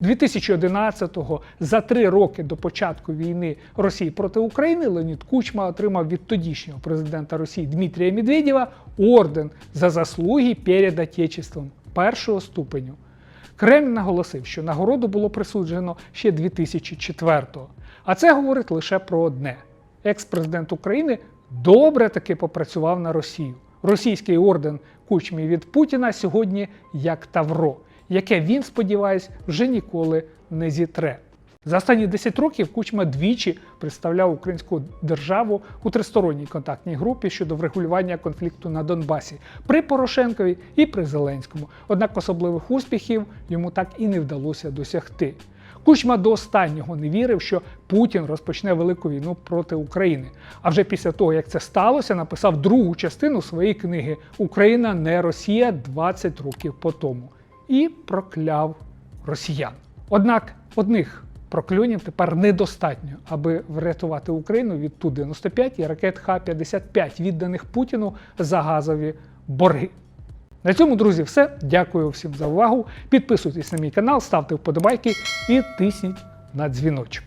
2011-го, за три роки до початку війни Росії проти України, Леонід Кучма отримав від тодішнього президента Росії Дмитрія Медведєва орден за заслуги перед Отечеством першого ступеню. Кремль наголосив, що нагороду було присуджено ще 2004-го. А це говорить лише про одне: екс-президент України добре таки попрацював на Росію. Російський орден кучмі від Путіна сьогодні як Тавро, яке він, сподіваюсь, вже ніколи не зітре. За останні 10 років Кучма двічі представляв українську державу у тристоронній контактній групі щодо врегулювання конфлікту на Донбасі при Порошенкові і при Зеленському. Однак особливих успіхів йому так і не вдалося досягти. Кучма до останнього не вірив, що Путін розпочне велику війну проти України. А вже після того, як це сталося, написав другу частину своєї книги Україна не Росія 20 років по тому і прокляв росіян. Однак одних прокльонів тепер недостатньо, аби врятувати Україну від Ту-95 і ракет Х-55, відданих Путіну за газові борги. На цьому, друзі, все. Дякую всім за увагу. Підписуйтесь на мій канал, ставте вподобайки і тисніть на дзвіночок.